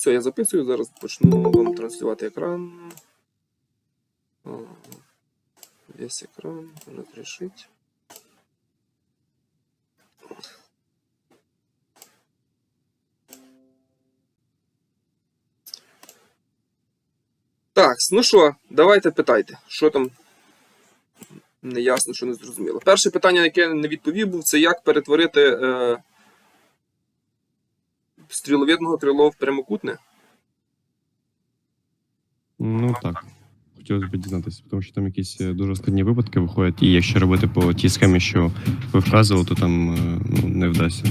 Все, я записую, зараз почну вам транслювати екран. Весь екран розрішить. Так, ну що, давайте питайте, що там не ясно, що не зрозуміло. Перше питання, на яке я не відповів, був, це як перетворити е, стріловидного крило в прямокутне. Ну так. Хотілося б дізнатися, тому що там якісь е, дуже складні випадки виходять, і якщо робити по тій схемі, що ви вказували, то там е, ну, не вдасться.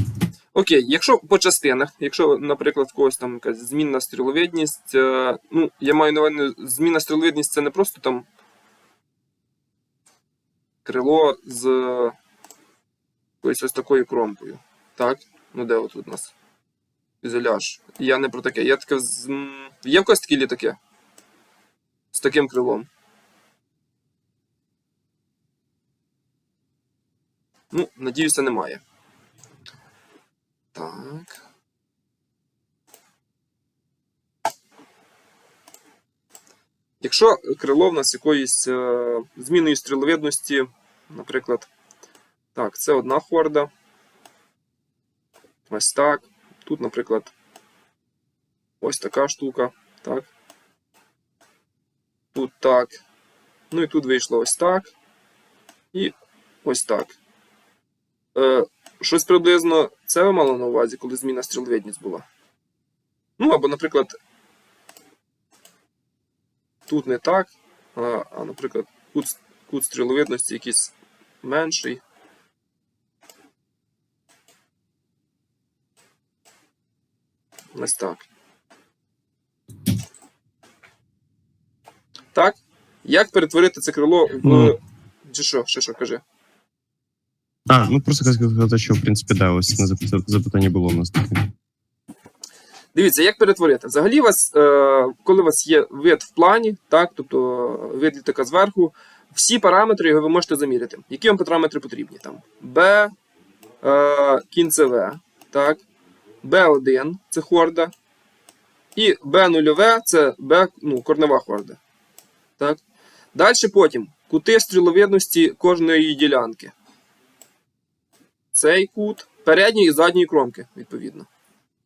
Окей, якщо по частинах, якщо, наприклад, в когось там якась змінна стріловидність, е, ну, я маю на увазі, змінна стріловидність це не просто там крило з якоюсь ось такою кромкою. Так? Ну, де от у нас? Фюзеляж. Я не про таке. Я таке з... Є в когось такі літаки? З таким крилом. Ну, надіюся, немає. Так. Якщо крило в нас якоїсь е, зміною стріловидності, наприклад, так, це одна хорда. Ось так. Тут, наприклад, ось така штука. Так. Тут так. Ну і тут вийшло ось так. І ось так. Е, щось приблизно це ви мали на увазі, коли зміна стріловидність була. Ну, або, наприклад, тут не так, а, а наприклад, кут, кут стріловидності якийсь менший. Ось так. Так? Як перетворити це крило в. Ну. Чи що? Що, що, кажи? А, ну просто хотів сказати, що в принципі, да, ось на запитання було у нас таке. Дивіться, як перетворити. Взагалі, вас, е, коли у вас є вид в плані, так, тобто вид літака зверху, всі параметри його ви можете заміряти. Які вам параметри потрібні? Там B, е, кінце В, так, B1 це хорда, і B0 це B, ну, корнева хорда. Так. Далі потім кути стріловидності кожної ділянки. Цей кут, передньої і задньої кромки, відповідно.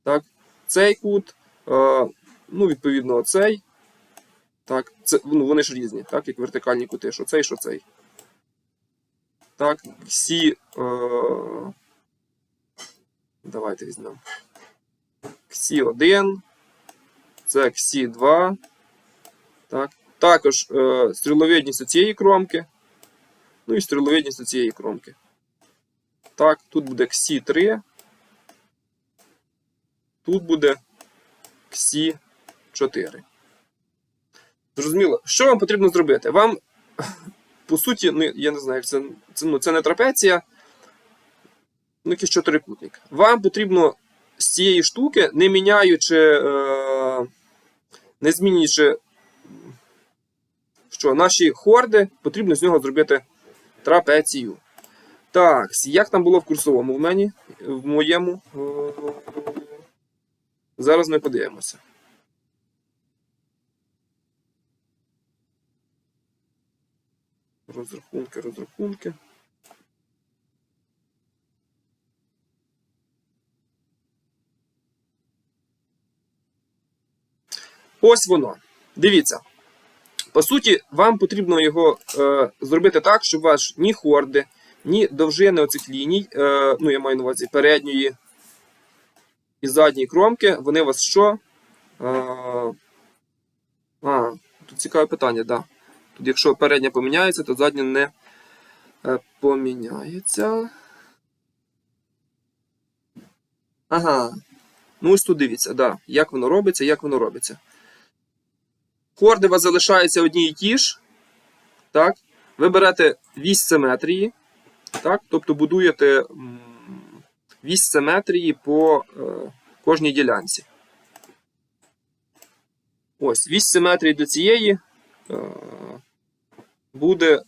Так цей кут, е, ну, відповідно, оцей. Так, це, ну, вони ж різні, так, як вертикальні кути, що цей, що цей. Так, всі. Е, давайте візьмемо. Ксі 1. Це Ксі 2. Так. Також е, стріловидність цієї кромки. Ну і стріловидність цієї кромки. Так, тут буде Ксі 3. Тут буде Ксі 4. Зрозуміло, що вам потрібно зробити? Вам, по суті, ну, я не знаю, це, це, ну, це не трапеція, ну, якийсь чотирикутник. Вам потрібно з цієї штуки, не міняючи, е, не змінюючи що, наші хорди, потрібно з нього зробити трапецію. Так, як там було в курсовому в мені, в моєму. Зараз ми подивимося. Розрахунки, розрахунки. Ось воно. Дивіться. По суті, вам потрібно його е, зробити так, щоб ваш ні хорди, ні довжини оцих ліній, е, ну я маю на увазі передньої і задньої кромки, вони вас що? А, а, тут цікаве питання, да. Тут, якщо передня поміняється, то задня не е, поміняється. Ага. Ну, ось тут дивіться, да. як воно робиться, як воно робиться. Вас залишаються одні і ті ж. Так? Ви берете вісь симетрії, так? тобто будуєте. вісь симетрії по е, кожній ділянці. Ось, вісь симетрії до цієї е, буде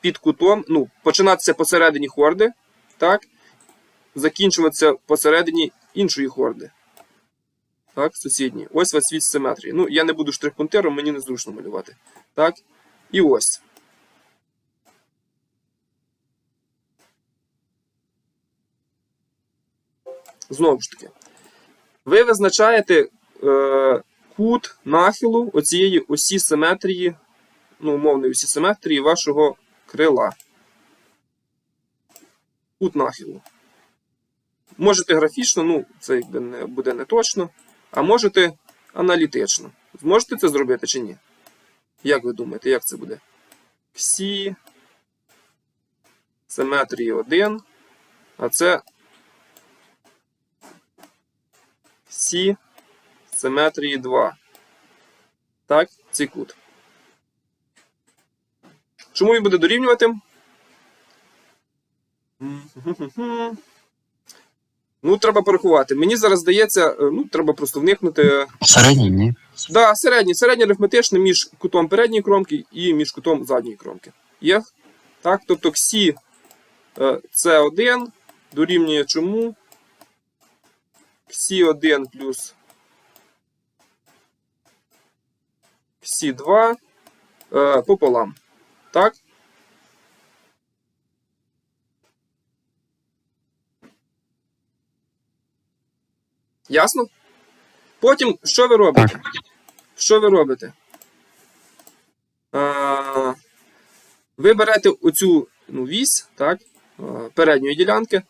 під кутом, ну, починатися посередині хорди, так? закінчуватися посередині іншої хорди. Так, сусідній. Ось вас вісь симетрії. Ну, я не буду штрих-пунктиром, мені незручно малювати. Так. І ось. Знову ж таки. Ви визначаєте е, кут нахилу оцієї осі симетрії, ну, умовної осі симетрії вашого крила. Кут нахилу. Можете графічно, ну, це якби не буде не точно, а можете аналітично. Зможете це зробити чи ні? Як ви думаєте, як це буде? Ксі. Симетрії 1. А це Сі симетрії 2. Так, цей кут. Чому він буде дорівнювати? Ну, треба порахувати. Мені зараз здається, е, ну, треба просто вникнути. Середній, ні. Да, середній, середній арифметичне між кутом передньої кромки і між кутом задньої кромки. Є? Так, тобто ксі е, С1 дорівнює чому? Ксі 1 плюс Ксі 2 е, пополам. Так? Ясно? Потім, що ви робите? Що ви робите? А, ви берете оцю ну, вісь, так, передньої ділянки,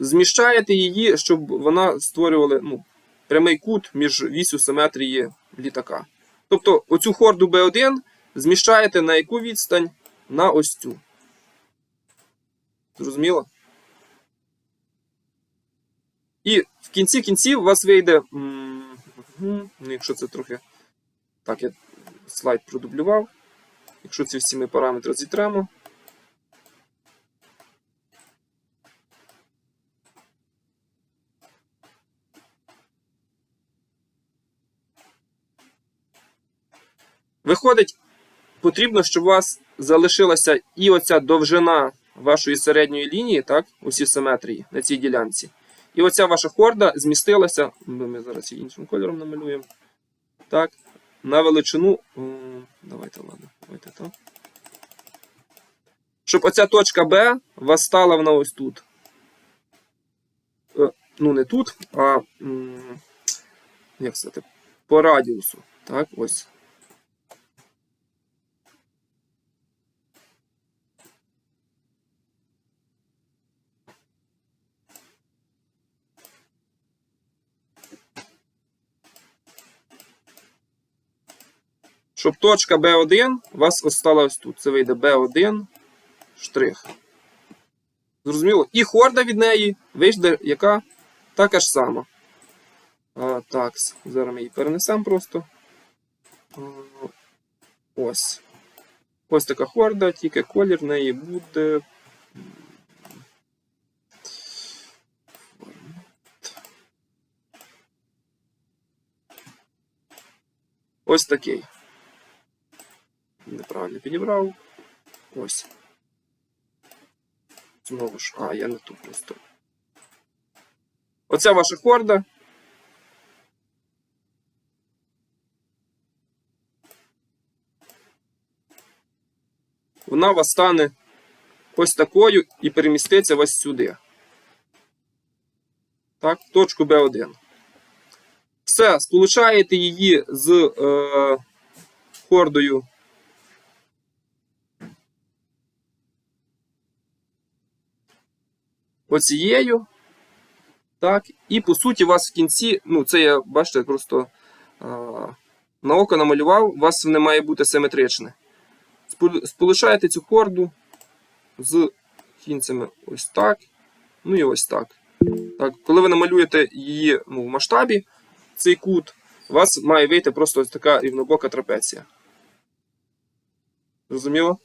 зміщаєте її, щоб вона створювала ну, прямий кут між вісю симетрії літака. Тобто оцю хорду B1 зміщаєте на яку відстань? На ось цю. Зрозуміло? І в кінці кінців у вас вийде. Ну, якщо це трохи. Так, я слайд продублював. Якщо ці всі ми параметри зітремо. Виходить, потрібно, щоб у вас залишилася і оця довжина вашої середньої лінії, так, усі симетрії на цій ділянці. І оця ваша хорда змістилася. Ми зараз її іншим кольором намалюємо. Так, на величину. Давайте, ладно, давайте так. Щоб оця точка Б у вас стала вона ось тут. Е, Ну, не тут, а як сказати, по радіусу. Так, ось. Щоб точка B1 у вас ось стала ось тут. Це вийде B1 штрих. Зрозуміло? І хорда від неї вийде яка? Така ж сама. А, так, зараз ми її перенесемо просто. Ось. Ось така хорда, тільки колір в неї буде. Ось такий. Неправильно підібрав. Ось. Знову ж. А, я не тут просто. Оця ваша хорда. Вона вас стане ось такою і переміститься ось сюди. Так, точку B1. Все, сполучаєте її з е, хордою оцією. Так, і по суті, у вас в кінці, ну, це я, бачите, просто а, на око намалював, у вас не має бути симетричне. Спол- Сполучаєте цю хорду з кінцями ось так. Ну і ось так. так. Коли ви намалюєте її ну, в масштабі, цей кут, у вас має вийти просто ось така рівнобока трапеція. Зрозуміло?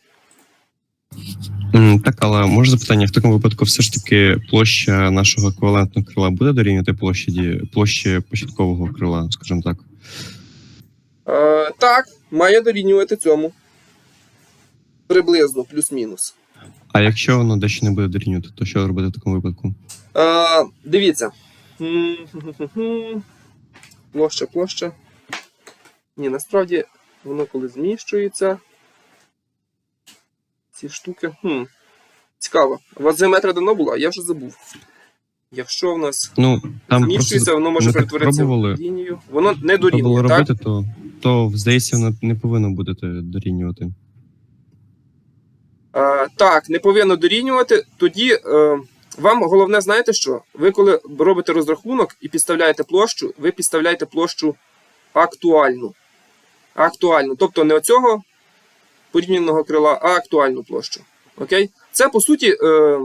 Так, але може запитання, в такому випадку все ж таки площа нашого еквівалентного крила буде дорівнювати площі, площі початкового крила, скажімо так. Е, так, має дорівнювати цьому. Приблизно, плюс-мінус. А якщо воно дещо не буде дорівнювати, то що робити в такому випадку? Е, дивіться. Площа, площа. Ні, насправді воно коли зміщується. Ці штуки. Хм. Цікаво. У вас геометрія давно була? Я вже забув. Якщо в нас Ну, там зміщується, воно може перетворитися в лінію. Воно не дорівнює, так? робити, то, то здається, воно не повинно буде дорівнювати. Е, так, не повинно дорівнювати. Тоді е, вам головне, знаєте що? Ви коли робите розрахунок і підставляєте площу, ви підставляєте площу актуальну. Актуальну. Тобто не оцього порівняного крила, а актуальну площу. Окей? Це по суті. Е,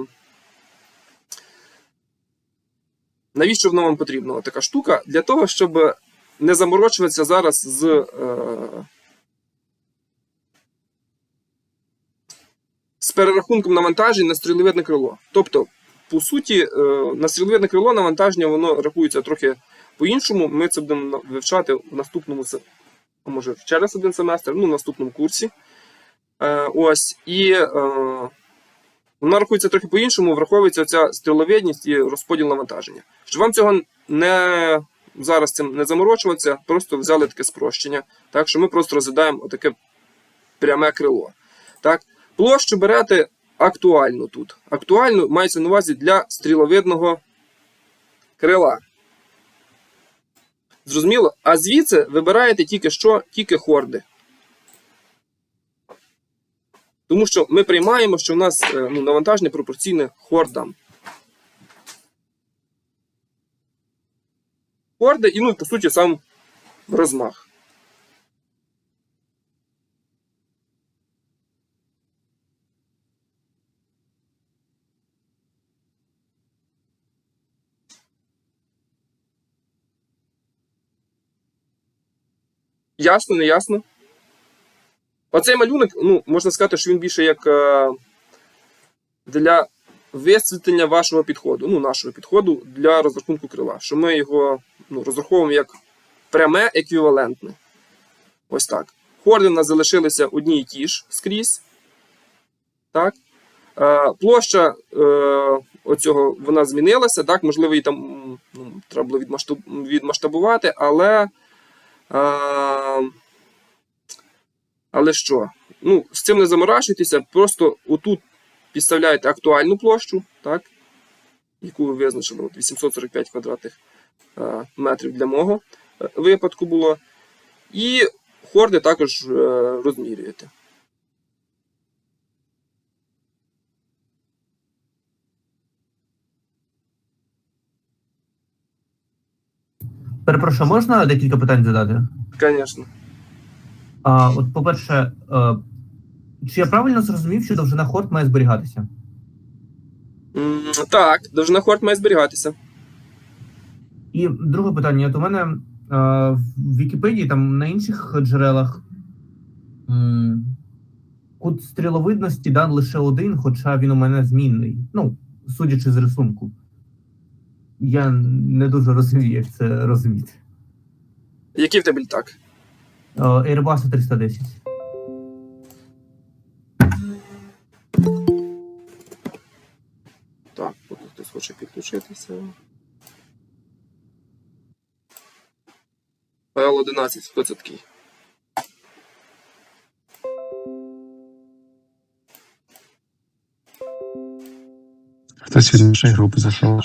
навіщо воно вам потрібно? Така штука? Для того, щоб не заморочуватися зараз з. Е, з перерахунком навантажень на стріловидне крило. Тобто, по суті, е, на стріловидне крило навантаження воно рахується трохи по-іншому. Ми це будемо вивчати в наступному може через один семестр, ну, в наступному курсі. Е, Ось. І е, вона рахується трохи по-іншому, враховується ця стріловидність і розподіл навантаження. Щоб вам цього не зараз цим не заморочуватися, просто взяли таке спрощення. Так що ми просто розглядаємо таке пряме крило. Так? Площу берете актуальну тут. Актуальну мається на увазі для стріловидного крила. Зрозуміло? А звідси вибираєте тільки що? Тільки хорди. Тому що ми приймаємо, що в нас е, ну, навантаження пропорційне хордам. Хорди і, ну, по суті, сам розмах. Ясно, не ясно? Оцей малюнок, ну, можна сказати, що він більше як е, для висвітлення вашого підходу, ну, нашого підходу для розрахунку крила. Що ми його ну, розраховуємо як пряме еквівалентне. Ось так. Хорди в нас залишилися одні і ті ж скрізь. Так. Е, площа е, оцього вона змінилася. Так, можливо, її там ну, треба було відмасштабувати, але. Але що? Ну, з цим не заморачуйтеся, просто отут підставляєте актуальну площу, так? яку ви визначили, от 845 квадратних а, метрів для мого е, випадку було. І хорди також е, розмірюєте. Перепрошую, можна декілька питань задати? Звісно. А, от, по-перше, е, чи я правильно зрозумів, що довжина хорд має зберігатися? М, Так, довжина хорд має зберігатися. І друге питання: от у мене е, в Вікіпедії, там на інших джерелах м, кут стріловидності дан лише один, хоча він у мене змінний. Ну, судячи з рисунку. Я не дуже розумію, як це розуміти. Який в тебе літак? Е, Airbus 310. Так, поки хтось хоче підключитися. ПЛ-11, хто це такий? Хтось від нашої групи зайшов.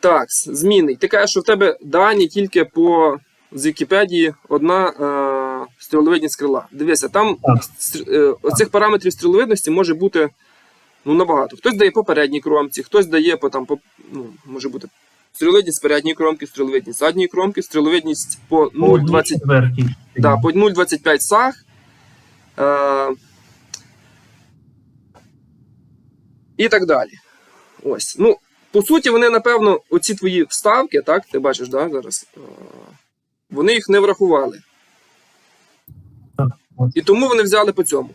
Так, змінний. Ти кажеш, що в тебе дані тільки по з Вікіпедії одна е, стріловидність крила. Дивися, там е, оцих параметрів стріловидності може бути ну, набагато. Хтось дає по передній кромці, хтось дає по там, по, ну, може бути стріловидність передньої кромки, стріловидність задньої кромки, стріловидність по 0,20 четвертій. Да, по 0,25 саг. Е, і так далі. Ось. Ну, по суті, вони, напевно, оці твої вставки, так, ти бачиш, да, зараз. Е, вони їх не врахували. І тому вони взяли по цьому.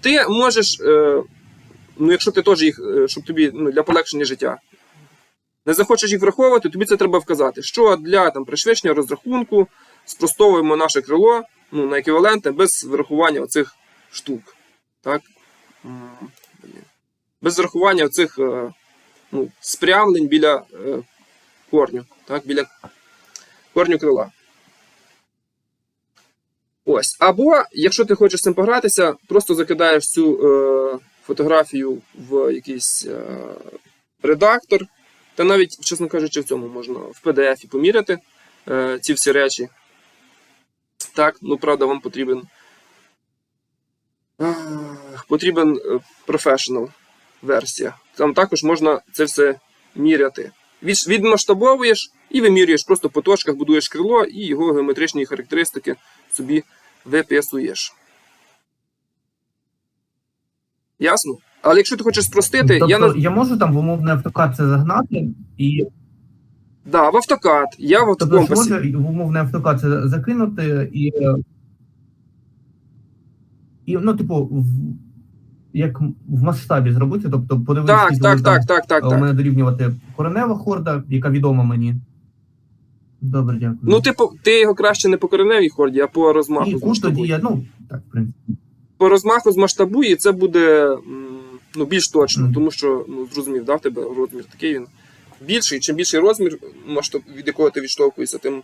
ти можеш, е, ну якщо ти теж їх, е, щоб тобі ну, для полегшення життя, не захочеш їх враховувати, тобі це треба вказати, що для там, пришвидшення розрахунку спростовуємо наше крило ну, на еквівалентне без врахування оцих штук. Так? Без врахування оцих ну, спрямлень біля е, корню, так? біля корню крила. Ось. Або, якщо ти хочеш з цим погратися, просто закидаєш цю е, фотографію в якийсь е, редактор. Та навіть, чесно кажучи, в цьому можна в PDF поміряти е, ці всі речі. Так, ну правда, вам потрібен. Потрібен е, professional версія. Там також можна це все міряти. Від, відмасштабовуєш і вимірюєш просто по точках, будуєш крило і його геометричні характеристики собі виписуєш. Ясно? Але якщо ти хочеш спростити, тобто, я я, можу там в умовний автокад це загнати, і да, в автокад, я в тобто автокомпасі. зможу в умовний автокад це закинути і. е, І, ну, типу, як в масштабі зробити, тобто подивитися, Так, так, так, так, так, е, у мене дорівнювати коренева хорда, яка відома мені. Добре, дякую. Ну, типу, ти його краще не по кореневій хорді, а по розмаху. і кут тоді я, ну, так, в принципі. По розмаху змасштабуй, і це буде ну, більш точно, Мгм. тому що ну, зрозумів, да, в тебе розмір такий він більший. Чим більший розмір, масштаб, від якого ти відштовхуєшся, тим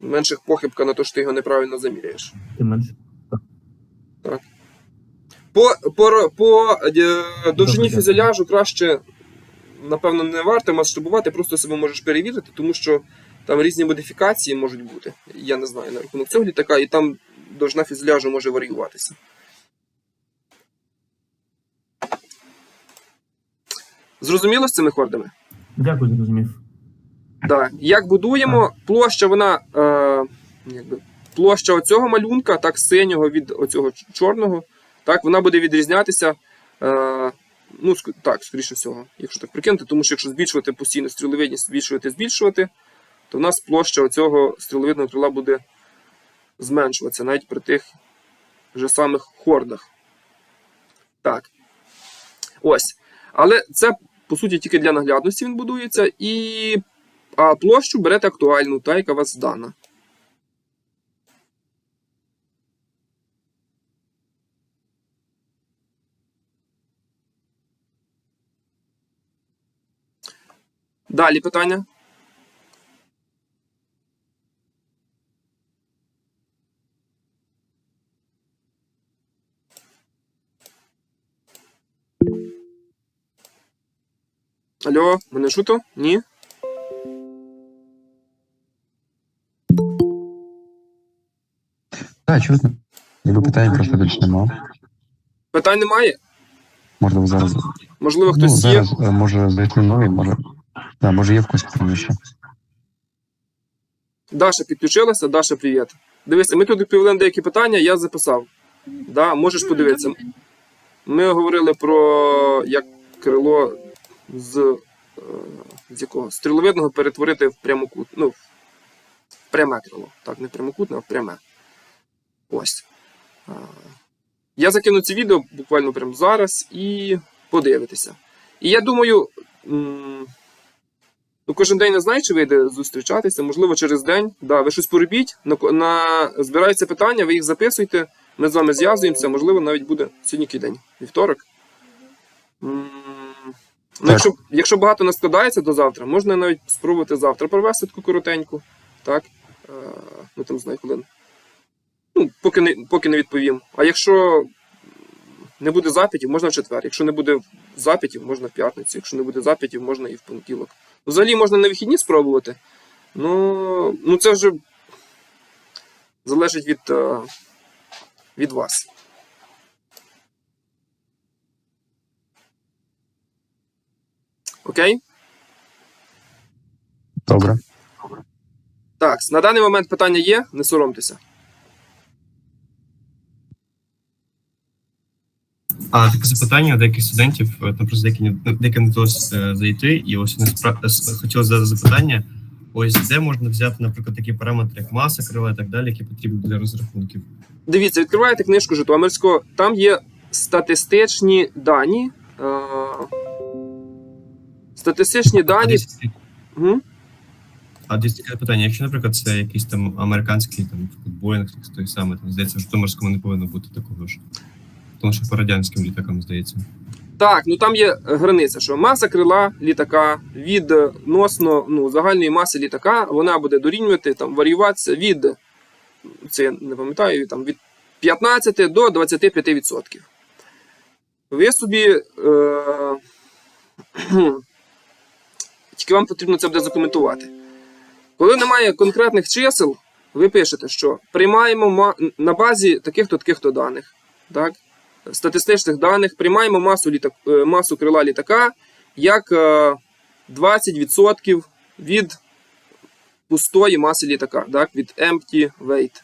менше похибка на те, що ти його неправильно заміряєш. Тим менше. По, по, по е, довжині фюзеляжу краще, напевно, не варто масштабувати, просто себе можеш перевірити, тому що там різні модифікації можуть бути. Я не знаю на рахунок цього літака, і там довжина фюзеляжу може варіюватися. Зрозуміло з цими хордами? Дякую, зрозумів. Да. Як будуємо, площа вона. Е, якби, площа оцього малюнка, так, синього від оцього чорного, так, вона буде відрізнятися. Е, ну, так, скоріше всього, якщо так прикинути, тому що якщо збільшувати постійно стріловидність, збільшувати, збільшувати, то в нас площа оцього стріловидного крила буде зменшуватися навіть при тих же самих хордах. Так. Ось. Але це, по суті, тільки для наглядності він будується. І а площу берете актуальну, та, яка у вас здана. Далі питання. Алло, мене чуто? Ні? Так, чутно. Якби питань просто більше нема. Питань немає? Можливо, зараз. Можливо, Ну, хтось є? зараз е, може зайти новий, може. Да, може є в когось питання ще. Даша підключилася. Даша, привіт. Дивися, ми тут відповіли на деякі питання, я записав. Да, можеш подивитися. Ми говорили про як крило з, е, з якого стріловидного перетворити в прямокут. Ну, в пряме крило. Так, не прямокутне, а в пряме. Ось. Е, Я закину це відео буквально прямо зараз і подивитися. І я думаю. Ну, кожен день не знаю, чи вийде зустрічатися, можливо, через день. Да, ви щось поробіть, на, на, збираються питання, ви їх записуйте, ми з вами зв'язуємося, можливо, навіть буде сьогодні який день, вівторок. Ну, якщо, якщо багато не складається до завтра, можна навіть спробувати завтра провести таку коротеньку. Так? Е, ну там знаю, коли. Ну, поки не, поки не відповім. А якщо не буде запитів, можна в четвер. Якщо не буде запитів, можна в п'ятницю. Якщо не буде запитів, можна і в понеділок. Взагалі можна на вихідні спробувати. Ну, ну це вже залежить від, е, від вас. Окей? Добре. Так, на даний момент питання є, не соромтеся. А таке запитання деяких студентів, е, там просто деякі деякі не вдалося е, зайти, і ось вони спра- хотіли задати запитання. Ось де можна взяти, наприклад, такі параметри, як маса крила і так далі, які потрібні для розрахунків. Дивіться, відкриваєте книжку Житомирського, там є статистичні дані. Е, статистичні дані. А десь таке питання, якщо, наприклад, це якийсь там американський там Боїнг, той самий, там здається, в Житомирському не повинно бути такого ж. Тому що по радянським літакам здається. Так, ну там є границя, що маса крила літака відносно ну, загальної маси літака, вона буде дорівнювати там варіюватися від це я не пам'ятаю, там від 15 до 25%. Ви собі. Е, тільки вам потрібно це буде закоментувати. Коли немає конкретних чисел, ви пишете, що приймаємо ма- на базі таких-то таких-то даних. Так? Статистичних даних приймаємо масу, літак, е, масу крила літака як е, 20% від пустої маси літака, так, від empty weight.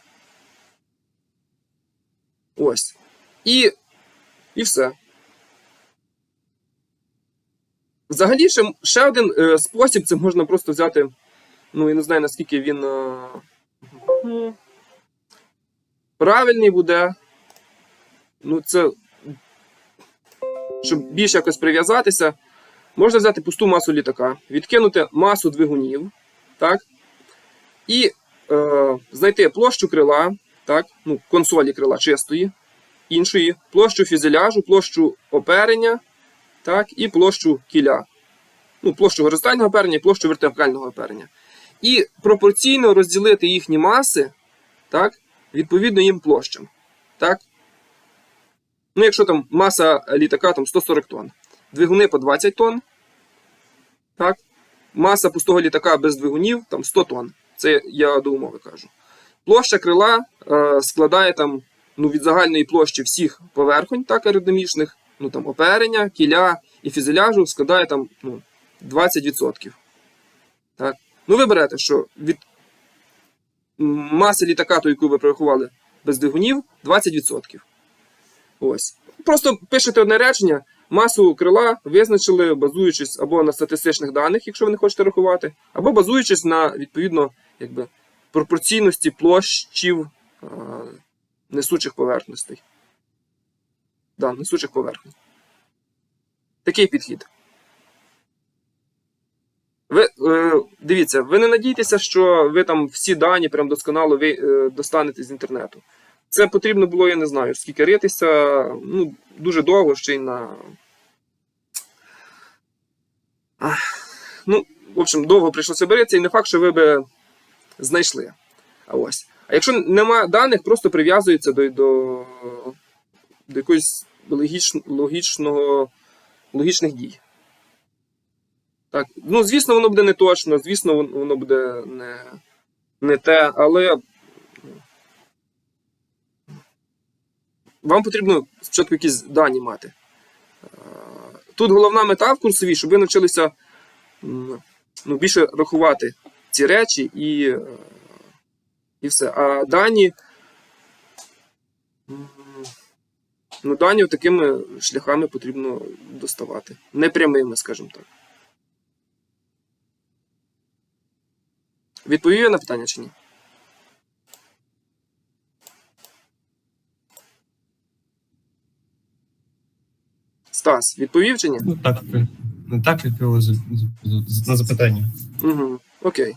Ось. І, і все. Взагалі, ще, ще один е, спосіб це можна просто взяти. Ну, я не знаю, наскільки він е, правильний буде. Ну, це. Щоб більш якось прив'язатися, можна взяти пусту масу літака, відкинути масу двигунів, так? І е, знайти площу крила, так? Ну, консолі крила чистої, іншої, площу фюзеляжу, площу оперення, так? і площу кіля. Ну, площу горизонтального оперення і площу вертикального оперення. І пропорційно розділити їхні маси, так? відповідно їм площам. Так? Ну, якщо там маса літака там 140 тонн, двигуни по 20 тонн, так? маса пустого літака без двигунів там 100 тонн. Це я до умови кажу. Площа крила е, складає там ну, від загальної площі всіх поверхонь, так, аеродинамічних, ну там оперення, кіля і фюзеляжу складає там ну, 20%. Так? Ну, ви берете, що від маси літака, ту, яку ви прорахували без двигунів, 20%. Ось. Просто пишете одне речення, масу крила визначили, базуючись або на статистичних даних, якщо ви не хочете рахувати, або базуючись на відповідно якби, пропорційності площів е, несучих поверхностей. Да, несучих поверхонь. Такий підхід. Ви е, дивіться, ви не надійтеся, що ви там всі дані прям досконало ви, е, достанете з інтернету. Це потрібно було, я не знаю, скільки ритися, ну, дуже довго ще й на. Ну, в общем, довго прийшлося береться, і не факт, що ви би знайшли. А ось. А якщо нема даних, просто прив'язується до, до, до якоїсь логіч, логічного, логічних дій. Так. Ну, звісно, воно буде не точно, звісно, воно- буде не, не те, але вам потрібно спочатку якісь дані мати. Е, Тут головна мета в курсовій, щоб ви навчилися ну, більше рахувати ці речі і, е, і все. А дані. Ну, дані такими шляхами потрібно доставати. Непрямими, скажімо так. Відповів я на питання чи ні? Стас, відповів чи ні? Ну так, не так відповіли за- за- за- на запитання. Угу. Окей,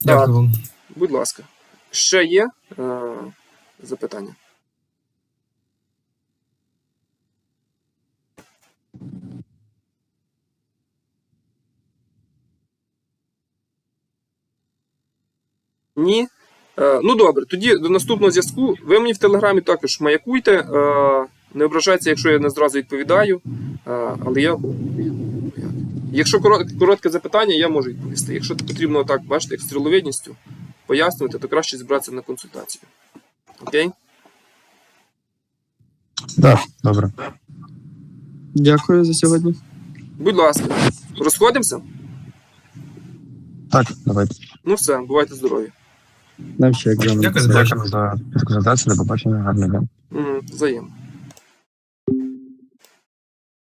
Дякую вам. будь ласка. Ще є е, запитання? Ні. Е, ну добре, тоді до наступного зв'язку. Ви мені в телеграмі також маякуйте. Е, не ображайтеся, якщо я не зразу відповідаю. Але я. Якщо коротке запитання, я можу відповісти. Якщо потрібно так, бачите, як стріловидністю пояснювати, то краще зібратися на консультацію. Окей? Так, добре. Дякую за сьогодні. Будь ласка, розходимося? Так, давайте. Ну все, бувайте здорові. Нам ще екзамен. Дякую за бачення. Дякую за презентацію, до побачення, гарний день. Взаємно.